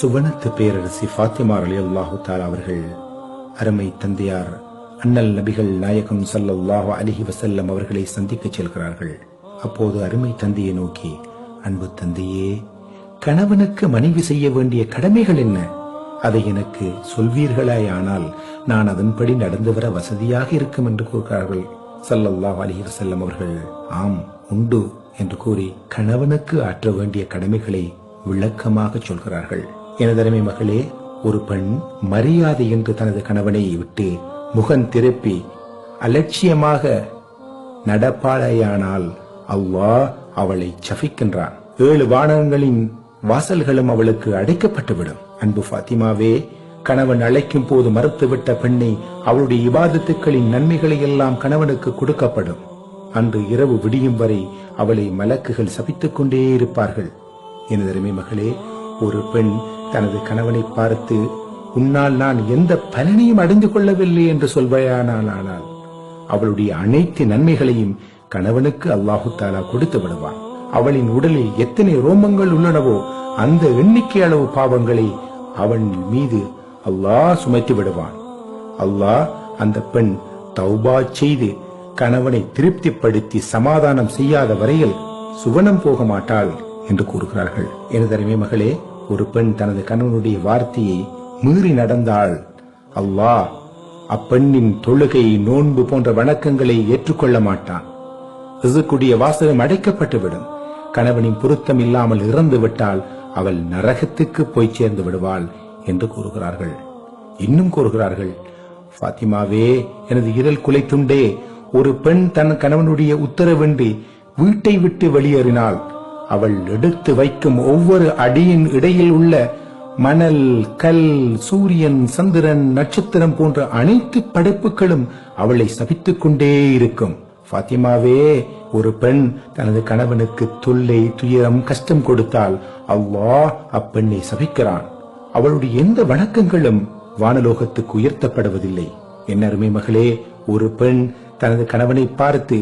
சுவனத்து பேரரசி ஃபாத்திமா அலி அல்லாஹு அவர்கள் அருமை தந்தையார் அண்ணல் நபிகள் நாயகம் ஸல்லல்லாஹு அலிஹி வசல்லம் அவர்களை சந்திக்கச் செல்கிறார்கள். அப்போது அருமை தந்தையை நோக்கி அன்பு தந்தையே கணவனுக்கு மனைவி செய்ய வேண்டிய கடமைகள் என்ன? அதை எனக்கு சொல்வீர்களாயானால் நான் அதன்படி நடந்து வர வசதியாக இருக்கும் என்று கூறுகிறார்கள் சல்லல்லாஹ் அலைஹி வசல்லம் அவர்கள். ஆம் உண்டு என்று கூறி கணவனுக்கு ஆற்ற வேண்டிய கடமைகளை விளக்கமாக சொல்கிறார்கள். எனதருமை மகளே ஒரு பெண் மரியாதை என்று தனது கணவனை விட்டு முகம் திருப்பி அலட்சியமாக நடப்பாளையானால் அல்லாஹ் அவளை சபிக்கின்றான். ஏழு வானங்களின் வாசல்களும் அவளுக்கு அடைக்கப்பட்டுவிடும். அன்பு ஃபாத்திமாவே கணவன் அழைக்கும் போது மறுத்துவிட்ட பெண்ணை அவளுடைய இபாதத்துக்களின் நன்மைகளை எல்லாம் கணவனுக்கு கொடுக்கப்படும். அன்று இரவு விடியும் வரை அவளை மலக்குகள் சபித்துக் கொண்டே இருப்பார்கள். எனதருமை மகளே ஒரு பெண் தனது கணவனை பார்த்து உன்னால் நான் எந்த பலனையும் அடைந்து கொள்ளவில்லை என்று சொல்வையானால் ஆனால் அவளுடைய அனைத்து நன்மைகளையும் கணவனுக்கு அல்லாஹு தாலா கொடுத்து விடுவான். அவளின் உடலில் எத்தனை ரோமங்கள் உள்ளனவோ அந்த எண்ணிக்கை அளவு பாவங்களை அவன் மீது அல்லாஹ் சுமத்தி விடுவான். அல்லாஹ் அந்த பெண் தௌபா செய்து கணவனை திருப்திப்படுத்தி சமாதானம் செய்யாத வரையில் சுவனம் போக மாட்டாள் என்று கூறுகிறார்கள். எனதருமை மகளே ஒரு பெண் தனது கணவனுடைய வார்த்தையை மீறி நடந்தாள். அல்லாஹ் அப்பெண்ணின் தொழுகை நோன்பு போன்ற வணக்கங்களை ஏற்றுக்கொள்ள மாட்டான். ரிசுக்குடைய வாசகம் அடைக்கப்பட்டுவிடும். கணவனின் பொருத்தம் இல்லாமல் இறந்து விட்டால் அவள் நரகத்துக்கு போய் சேர்ந்து விடுவாள் என்று கூறுகிறார்கள். இன்னும் கூறுகிறார்கள் ஃபாத்திமாவே எனது இரல் குலைத்துண்டே. ஒரு பெண் தன் கணவனுடைய உத்தரவின்றி வீட்டை விட்டு வெளியேறினாள். அவள் எடுத்து வைக்கும் ஒவ்வொரு அடியின் இடையில் உள்ள மணல் கல் சூரியன் சந்திரன் நட்சத்திரம் போன்ற அனைத்து படைப்புகளும் அவளை சபித்துக் கொண்டே இருக்கும். ஃபாத்திமாவே ஒரு பெண் தனது கணவனுக்கு தொல்லை துயரம் கஷ்டம் கொடுத்தால் அல்லாஹ் அப்பெண்ணை சபிக்கிறான். அவளுடைய எந்த வணக்கங்களும் வானலோகத்துக்கு உயர்த்தப்படுவதில்லை. என் அருமை மகளே ஒரு பெண் தனது கணவனை பார்த்து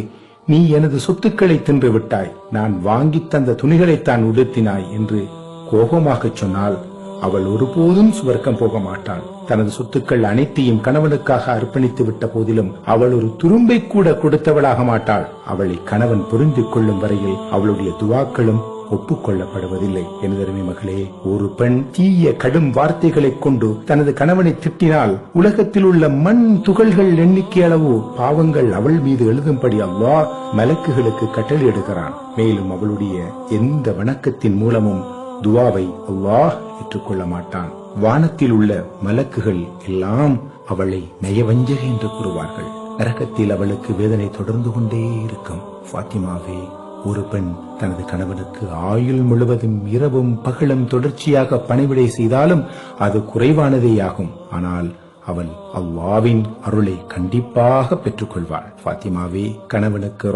நீ எனது சொத்துக்களை தின்று விட்டாய் நான் வாங்கி தந்த துணிகளைத்தான் உடுத்தினாய் என்று கோபமாகச் சொன்னால் அவள் ஒருபோதும் சுவர்க்கம் போக மாட்டாள். தனது சொத்துக்கள் அனைத்தையும் கணவனுக்காக அர்ப்பணித்து விட்ட போதிலும் அவள் ஒரு துரும்பை கூட கொடுத்தவளாக மாட்டாள். அவளை கணவன் புரிந்து கொள்ளும் வரையில் அவளுடைய துவாக்களும் ஒப்புக்கொள்ளப்படுவதில்லை. எனதருமை மகளே ஒரு பெண் தீய கடும் வார்த்தைகளைக் கொண்டு தனது கணவனை திட்டினால் உலகத்தில் உள்ள மண் துகள்கள் எண்ணிக்கை அளவு பாவங்கள் அவள் மீது எழுதும்படி அல்லாஹ் மலக்குகளுக்கு கட்டளையிடுகிறான் மேலும் அவளுடைய எந்த வணக்கத்தின் மூலமும் துவாவை அல்லாஹ் ஏற்றுக்கொள்ள மாட்டான். வானத்தில் உள்ள மலக்குகள் எல்லாம் அவளை நயவஞ்சக என்று கூறுவார்கள். நரகத்தில் அவளுக்கு வேதனை தொடர்ந்து கொண்டே இருக்கும். ஃபாத்திமாவே ஒரு பெண் தனது கணவனுக்கு ஆயுள் முழுவதும் இரவும் பகலும் தொடர்ச்சியாக பணிவிடை செய்தாலும் அது குறைவானதேயாகும் ஆனால் அவள் அல்லாவின் அருளை கண்டிப்பாக பெற்றுக்கொள்வாள். பாத்திமாவே கணவனுக்கு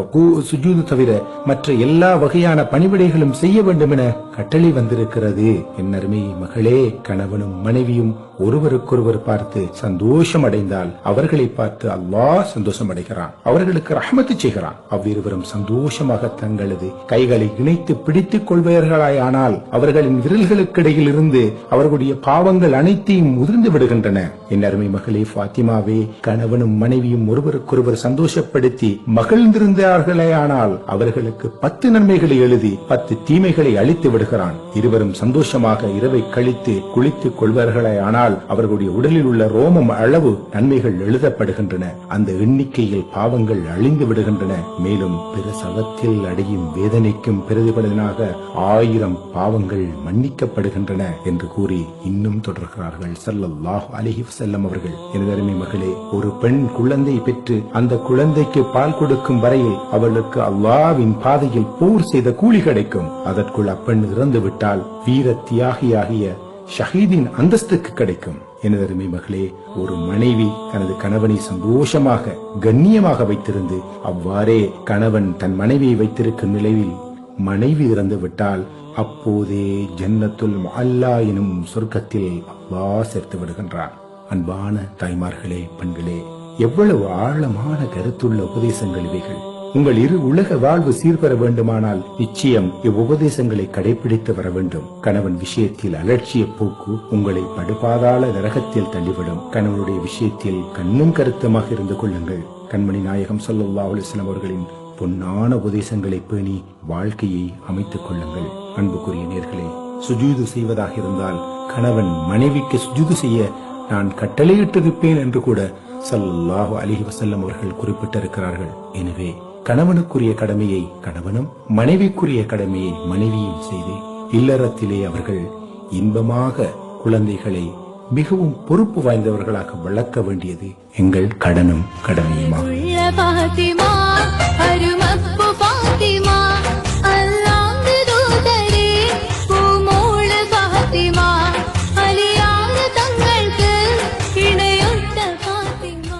சுஜூது தவிர மற்ற எல்லா வகையான பணிவிடைகளும் செய்ய வேண்டும் என கட்டளை வந்திருக்கிறது. என் அருமை மகளே கணவனும் மனைவியும் ஒருவருக்கொருவர் பார்த்து சந்தோஷம் அடைந்தால் அவர்களை பார்த்து அல்லாஹ் சந்தோஷம் அடைகிறான் அவர்களுக்கு ரஹமத்து செய்கிறான். அவ்விருவரும் சந்தோஷமாக தங்களது கைகளை இணைத்து பிடித்துக் கொள்வார்களாயானால் அவர்களின் விரல்களுக்கிடையில் இருந்து அவர்களுடைய பாவங்கள் அனைத்தையும் முதிர்ந்து விடுகின்றன. என் அருமை மகளே பாத்திமாவே கணவனும் மனைவியும் ஒருவருக்கொருவர் சந்தோஷப்படுத்தி மகிழ்ந்திருந்தார்களேயானால் அவர்களுக்கு பத்து நன்மைகளை எழுதி பத்து தீமைகளை அழித்து வருகிறான் இருவரும் சந்தோஷமாக இரவை கழித்து குளித்துக் கொள்வார்களே ஆனால் அவர்களுடைய உடலில் உள்ள ரோமம் அளவு நன்மைகள் எழுதப்படுகின்றன. அந்த எண்ணிக்கையில் பாவங்கள் அழிந்து விடுகின்றன. மேலும் பிற சவத்தில் அடையும் வேதனைக்கும் பிரதிபலனாக ஆயிரம் பாவங்கள் மன்னிக்கப்படுகின்றன என்று கூறி இன்னும் தொடர்கிறார்கள். ஸல்லல்லாஹு அலிஹி செல்லம் அவர்கள். எனது அருமை மகளே ஒரு பெண் குழந்தை பெற்று அந்த குழந்தைக்கு பால் கொடுக்கும் வரையில் அவளுக்கு அல்லாவின் பாதையில் போர் செய்த கூலி கிடைக்கும். அதற்குள் அப்பெண் இறந்து விட்டால் வீர தியாகியாகிய ஷஹீதின் அந்தஸ்துக்கு கிடைக்கும். எனது அருமை மகளே ஒரு மனைவி தனது கணவனை சந்தோஷமாக கண்ணியமாக வைத்திருந்து அவ்வாறே கணவன் தன் மனைவியை வைத்திருக்கும் நிலையில் மனைவி இறந்து விட்டால் அப்போதே ஜன்னத்துல் அல்லா எனும் சொர்க்கத்தில் அல்லாஹ் சேர்த்து விடுகின்றான். அன்பான தாய்மார்களே பெண்களே எவ்வளவு ஆழமான கருத்துள்ள உபதேசங்கள் இவைகள். உங்கள் இரு உலக வாழ்வு சீர்பெற வேண்டுமானால் நிச்சயம் இவ்வுபதேசங்களை கடைபிடித்து வர வேண்டும். கணவன் விஷயத்தில் அலட்சிய போக்கு உங்களை படுபாதாள நரகத்தில் தள்ளிவிடும். கணவனுடைய விஷயத்தில் கண்ணும் கருத்தமாக இருந்து கொள்ளுங்கள். கண்மணி நாயகம் ஸல்லல்லாஹு அலுவலம் அவர்களின் பொன்னான உபதேசங்களை பேணி வாழ்க்கையை அமைத்துக் கொள்ளுங்கள். அன்புக்குரிய நேர்களே சுஜூது செய்வதாக இருந்தால் கணவன் மனைவிக்கு சுஜூது செய்ய நான் கட்டளையிட்டிருப்பேன் என்று கூட சல்லாஹு அலிஹி வசல்லம் அவர்கள் குறிப்பிட்டிருக்கிறார்கள். எனவே கணவனுக்குரிய கடமையை கணவனும் மனைவிக்குரிய கடமையை மனைவியும் செய்து இல்லறத்திலே அவர்கள் இன்பமாக குழந்தைகளை மிகவும் பொறுப்பு வாய்ந்தவர்களாக வளர்க்க வேண்டியது எங்கள் கடனும் கடமையுமாகும்.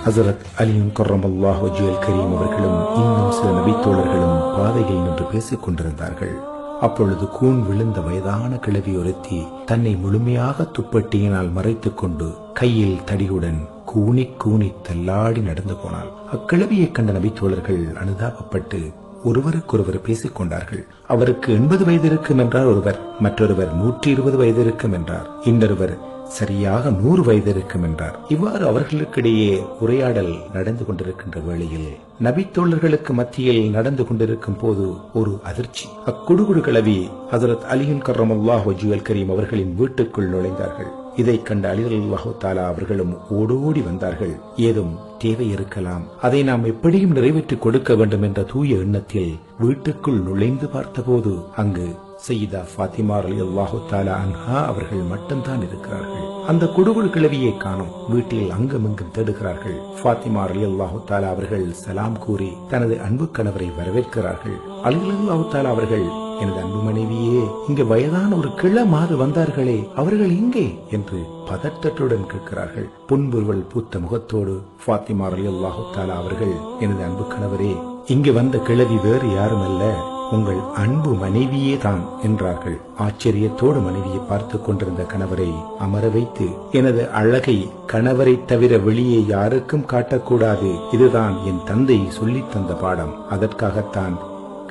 ஹசரத் அலியும் கொர்ரமல்லாஹ் வஜுவல் கரீம் அவர்களும் இன்னும் சில நபித்தோழர்களும் பாதையில் நின்று பேசிக் கொண்டிருந்தார்கள். அப்பொழுது கூன் விழுந்த வயதான கிழவி ஒருத்தி தன்னை முழுமையாக துப்பட்டியினால் மறைத்துக் கொண்டு கையில் தடியுடன் கூனி கூனி தள்ளாடி நடந்து போனாள். அக்கிழவியைக் கண்ட நபித்தோழர்கள் அனுதாபப்பட்டு ஒருவருக்கொருவர் பேசிக் கொண்டார்கள் அவருக்கு எண்பது வயது இருக்கும் என்றார் ஒருவர் மற்றொருவர் நூற்றி இருபது வயது இருக்கும் என்றார் இன்னொருவர் சரியாக நூறு வயது இருக்கும் என்றார் இவ்வாறு அவர்களுக்கிடையே உரையாடல் நடந்து கொண்டிருக்கின்ற வேளையில் நபித்தோழர்களுக்கு மத்தியில் நடந்து கொண்டிருக்கும் போது ஒரு அதிர்ச்சி. அக்குடுகுடு கிளவி ஹசரத் அலியின் கர்ரமல்லாஹ் வஜுவல் கரீம் அவர்களின் வீட்டுக்குள் நுழைந்தார்கள். இதை கண்ட அலி அல்லாஹு தாலா அவர்களும் ஓடோடி வந்தார்கள். ஏதும் தேவை இருக்கலாம். அதை நாம் எப்படியும் நிறைவேற்றி கொடுக்க வேண்டும் என்ற தூய எண்ணத்தில் வீட்டுக்குள் நுழைந்து பார்த்தபோது அங்கு சையீதா ஃபாத்திமா அலி அல்லாஹு தாலா அன்ஹா அவர்கள் மட்டும்தான் இருக்கிறார்கள். அந்த குடுகுடு கிழவியை காணும் வீட்டில் அங்குமிங்கும் தேடுகிறார்கள். ஃபாத்திமா அலி அல்லாஹு தாலா அவர்கள் சலாம் கூறி தனது அன்பு கணவரை வரவேற்கிறார்கள். அலி அல்லாஹு தாலா அவர்கள் எனது அன்பு மனைவியே இங்கு வயதான ஒரு கிளமாறு வந்தார்களே அவர்கள் இங்கே என்று பதட்டத்துடன் கேட்கிறார்கள். புன்புருவல் பூத்த முகத்தோடு ஃபாத்திமா அலி அல்லாஹு தாலா அவர்கள் எனது அன்பு கணவரே இங்கு வந்த கிழவி வேறு யாரும் அல்ல உங்கள் அன்பு மனைவியே தான் என்றார்கள். ஆச்சரியத்தோடு மனைவியை பார்த்து கொண்டிருந்த கணவரை அமர வைத்து எனது அழகை கணவரை தவிர வெளியே யாருக்கும் காட்டக்கூடாது இதுதான் என் தந்தை சொல்லித் தந்த பாடம் அதற்காகத்தான்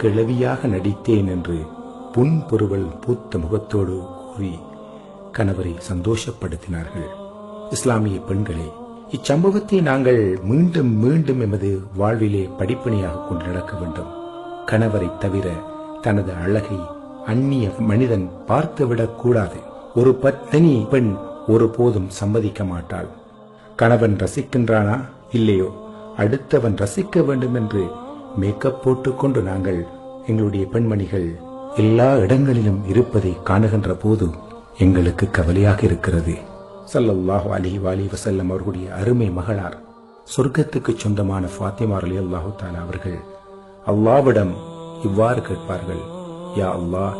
கிழவியாக நடித்தேன் என்று புன்பொருவல் பூத்த முகத்தோடு கூறி கணவரை சந்தோஷப்படுத்தினார்கள். இஸ்லாமிய பெண்களே இச்சம்பவத்தை நாங்கள் மீண்டும் மீண்டும் எமது வாழ்விலே படிப்பணியாக கொண்டு நடக்க வேண்டும். கணவரை தவிர தனது அழகை அந்நிய மனிதன் பார்த்துவிடக் கூடாது. ஒரு பத்தினி பெண் ஒருபோதும் சம்மதிக்க மாட்டாள். கணவன் ரசிக்கின்றானா? இல்லையோ. அடுத்தவன் ரசிக்க வேண்டும் என்று மேக்கப் போட்டுக்கொண்டு நாங்கள் எங்களுடைய பெண்மணிகள் எல்லா இடங்களிலும் இருப்பதை காணுகின்ற போது எங்களுக்கு கவலையாக இருக்கிறது. ஸல்லல்லாஹு அலி வாலி வசல்லம் அவர்களுடைய அருமை மகளார் சொர்க்கத்துக்கு சொந்தமான ஃபாத்திமார் அலி அல்லாஹு தாலா அவர்கள் அல்லாவிடம் இவ்வாறு கேட்பார்கள் யா அல்லாஹ்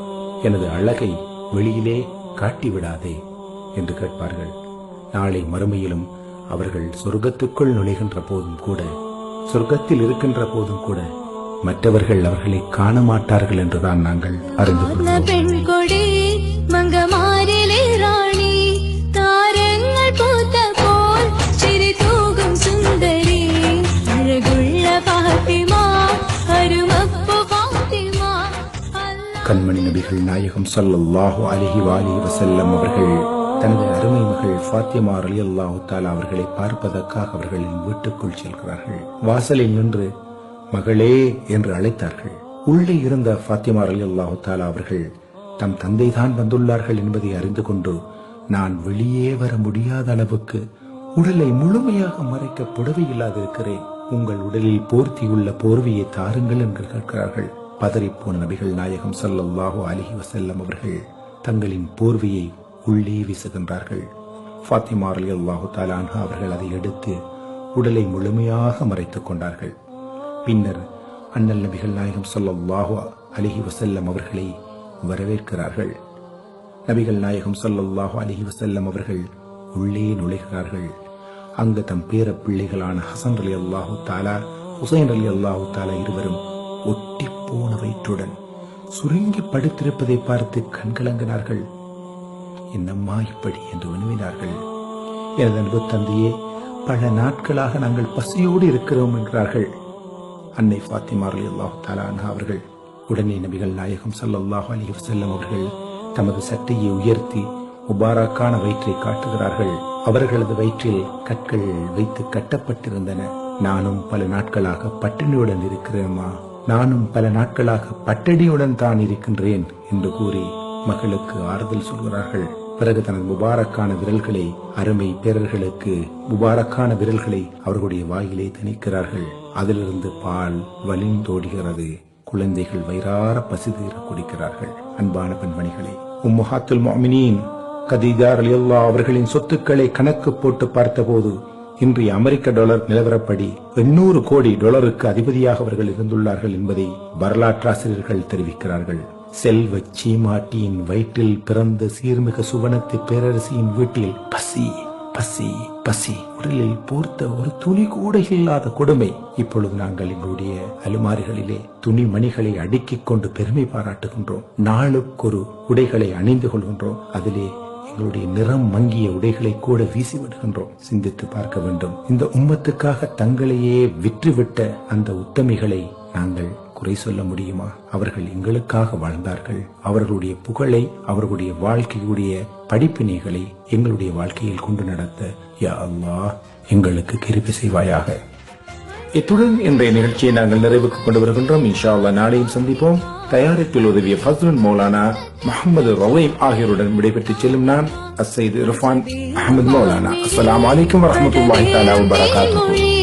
எனது அழகை வெளியிலே காட்டிவிடாதே என்று கேட்பார்கள். நாளை மறுமையிலும் அவர்கள் சொர்க்கத்துக்குள் நுழைகின்ற போதும் கூட சொர்க்கத்தில் இருக்கின்ற போதும் கூட மற்றவர்கள் அவர்களை காண மாட்டார்கள் என்றுதான் நாங்கள் அறிந்து கண்மணி நபிகள் நாயகம் ஸல்லல்லாஹு அலைஹி வாலிஹி வஸல்லம் அவர்கள் தனது அருமை மகள் ஃபாத்திமா அலி தஆலா அவர்களை பார்ப்பதற்காக அவர்களின் வீட்டுக்குள் செல்கிறார்கள். வாசலில் நின்று மகளே என்று அழைத்தார்கள். உள்ளே இருந்த ஃபாத்திமா அலி தஆலா அவர்கள் தம் தந்தைதான் வந்துள்ளார்கள் என்பதை அறிந்து கொண்டு நான் வெளியே வர முடியாத அளவுக்கு உடலை முழுமையாக மறைக்க புடவை இல்லாதிருக்கிறேன் உங்கள் உடலில் போர்த்தியுள்ள போர்வையை தாருங்கள் என்று கேட்கிறார்கள். பதறிப்போன நபிகள் நாயகம் ஸல்லல்லாஹு அலிஹி வசல்லம் அவர்கள் தங்களின் போர்வையை உள்ளே வீசுகின்றார்கள் ஃபாத்திமா அலி அல்லாஹு அன்ஹா அவர்கள் அதை எடுத்து உடலை முழுமையாக மறைத்துக் கொண்டார்கள். பின்னர் அண்ணல் நபிகள் நாயகம் சொல்லல்லாஹு அலிஹி வசல்லம் அவர்களை வரவேற்கிறார்கள். நபிகள் நாயகம் சொல்லல்லாஹு அலிஹி வசல்லம் அவர்கள் உள்ளே நுழைகிறார்கள். அங்கு தம் பேர பிள்ளைகளான ஹசன் அலி அல்லாஹு தாலா ஹுசைன் அலி அல்லாஹு தாலா இருவரும் ஒட்டி போன வயிற்றுடன் சுருங்கி படுத்திருப்பதை பார்த்து கண்கலங்கினார்கள். என்னம்மா இப்படி என்று வினவினார்கள் எனது அன்பு தந்தையே பல நாட்களாக நாங்கள் பசியோடு இருக்கிறோம் என்றார்கள். அன்னை ஃபாத்திமா அலி அல்லாஹு தாலானா அவர்கள் உடனே நபிகள் நாயகம் ஸல்லல்லாஹு அலி வசல்லம் அவர்கள் தமது சட்டையை உயர்த்தி முபாராக்கான வயிற்றை காட்டுகிறார்கள். அவர்களது வயிற்றில் கற்கள் வைத்து கட்டப்பட்டிருந்தன. நானும் பல நாட்களாக பட்டினியுடன் இருக்கிறேம்மா. நானும் பல நாட்களாக பட்டடியுடன் தான் இருக்கின்றேன் என்று கூறி மகளுக்கு ஆறுதல் சொல்கிறார்கள். பிறகு தனது முபாரக்கான விரல்களை அருமை பேரர்களுக்கு முபாரக்கான விரல்களை அவர்களுடைய வாயிலே திணிக்கிறார்கள். அதிலிருந்து பால் வலிந்தோடுகிறது குழந்தைகள் வயிறார பசிதீர குடிக்கிறார்கள். அன்பான பெண்மணிகளை உம்முஹாத்துல் முஅமினீன் கதீஜா ரலியல்லாஹு அவர்களின் சொத்துக்களை கணக்கு போட்டு பார்த்தபோது இன்றைய அமெரிக்க டாலர் நிலவரப்படி எண்ணூறு கோடி டாலருக்கு அதிபதியாக அவர்கள் இருந்துள்ளார்கள் என்பதை வரலாற்றாசிரியர்கள் தெரிவிக்கிறார்கள். செல்வ சீமாட்டியின் வயிற்றில் பிறந்த சீர்மிக சுவனத்து பேரரசியின் வீட்டில் பசி பசி பசி. உடலில் போர்த்த ஒரு துணி கூட இல்லாத கொடுமை. இப்பொழுது நாங்கள் எங்களுடைய அலுமாரிகளிலே துணி மணிகளை அடுக்கிக் கொண்டு பெருமை பாராட்டுகின்றோம். நாளுக்கொரு உடைகளை அணிந்து கொள்கின்றோம். அதிலே எங்களுடைய நிறம் மங்கிய உடைகளை கூட வீசி விடுகின்றோம் சிந்தித்து பார்க்க வேண்டும். இந்த உம்மத்துக்காக தங்களையே விற்றுவிட்ட அந்த உத்தமிகளை நாங்கள் குறை சொல்ல முடியுமா? அவர்கள் எங்களுக்காக வாழ்ந்தார்கள். அவர்களுடைய புகழை அவர்களுடைய வாழ்க்கையுடைய படிப்பினைகளை எங்களுடைய வாழ்க்கையில் கொண்டு நடத்த யா அல்லாஹ் எங்களுக்கு கிருபி செய்வாயாக. இத்துடன் இன்றைய நிகழ்ச்சியை நாங்கள் நிறைவுக்கு கொண்டு வருகின்றோம். இன்ஷா அல்லா நாளையும் சந்திப்போம். தயாரிப்பில் உதவிய ஃபஸ்லுன் மௌலானா முகமது ரவீம் ஆகியோருடன் விடைபெற்று செல்லும் நான் அசைது இரஃபான் அஹமது மௌலானா. அஸ்லாம் அலைக்கும் வரமத்துல்லாஹி தாலா வபரகாத்துஹு.